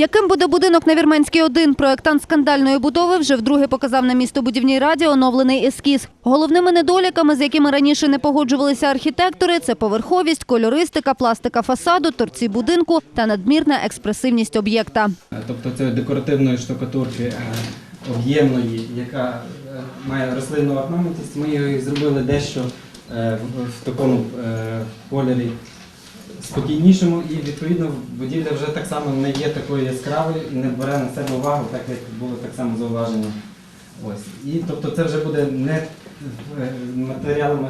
Яким буде будинок на Вірменській 1? Проектант скандальної будови вже вдруге показав на містобудівній раді оновлений ескіз. Головними недоліками, з якими раніше не погоджувалися архітектори, це поверховість, кольористика, пластика фасаду, торці будинку та надмірна експресивність об'єкта. Тобто це декоративної штукатурки е, об'ємної, яка е, має рослинну орнаментність. Ми її зробили дещо е, в, такому кольорі спокійнішому і відповідно будівля вже так само не є такою яскравою і не бере на себе увагу, так як було так само зауважено. Ось. І тобто це вже буде не е, матеріалами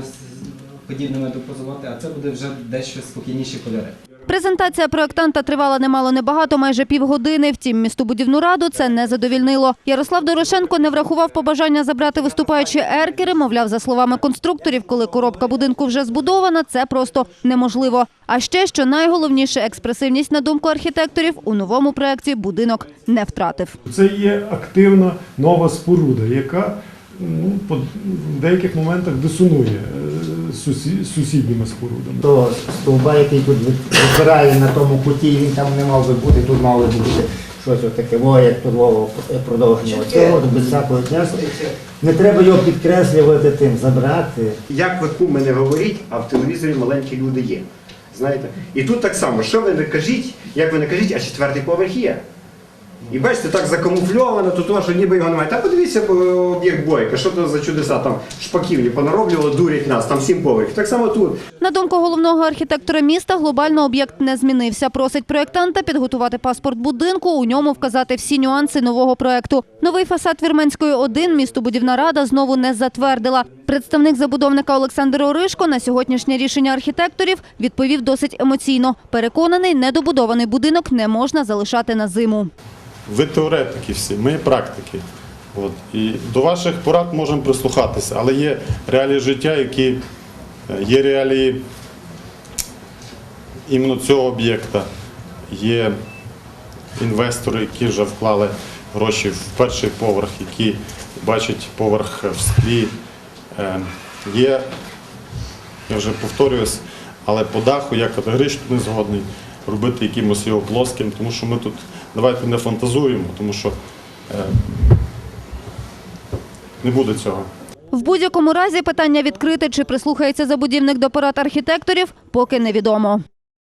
подібними до позолоти, а це буде вже дещо спокійніші кольори. Презентація проектанта тривала немало небагато, майже півгодини. Втім, містобудівну раду це не задовільнило. Ярослав Дорошенко не врахував побажання забрати виступаючі еркери. Мовляв, за словами конструкторів, коли коробка будинку вже збудована, це просто неможливо. А ще, що найголовніше, експресивність, на думку архітекторів, у новому проєкті будинок не втратив. Це є активна нова споруда, яка ну, по- деяких моментах дисонує з сусі- сусідніми спорудами. До стовба, який тут випирає на тому куті, він там не мав би бути, тут мало би бути щось таке, во, як турбово продовження. Цього без всякого часу. Не треба його підкреслювати тим, забрати. Як ви куми не говоріть, а в телевізорі маленькі люди є. Знаєте? І тут так само, що ви не кажіть, як ви не кажіть, а четвертий поверх є. І бачите, так закамуфльовано, то що ніби його немає. Та подивіться об'єкт бойка, що то за чудеса, там шпаківні понароблювали, дурять нас, там сім поверхів. Так само тут. На думку головного архітектора міста, глобально об'єкт не змінився. Просить проєктанта підготувати паспорт будинку, у ньому вказати всі нюанси нового проєкту. Новий фасад Вірменської 1 містобудівна рада знову не затвердила. Представник забудовника Олександр Оришко на сьогоднішнє рішення архітекторів відповів досить емоційно. Переконаний, недобудований будинок не можна залишати на зиму. Ви теоретики всі, ми практики. От. І до ваших порад можемо прислухатися, але є реалії життя, які е, є реалії іменно цього об'єкта. Є інвестори, які вже вклали гроші в перший поверх, які бачать поверх в склі. Е, Є, я вже повторююсь, але по даху я категорично не згодний робити якимось його плоским, тому що ми тут давайте не фантазуємо, тому що е, не буде цього. В будь-якому разі питання відкрите, чи прислухається забудівник до порад архітекторів, поки невідомо.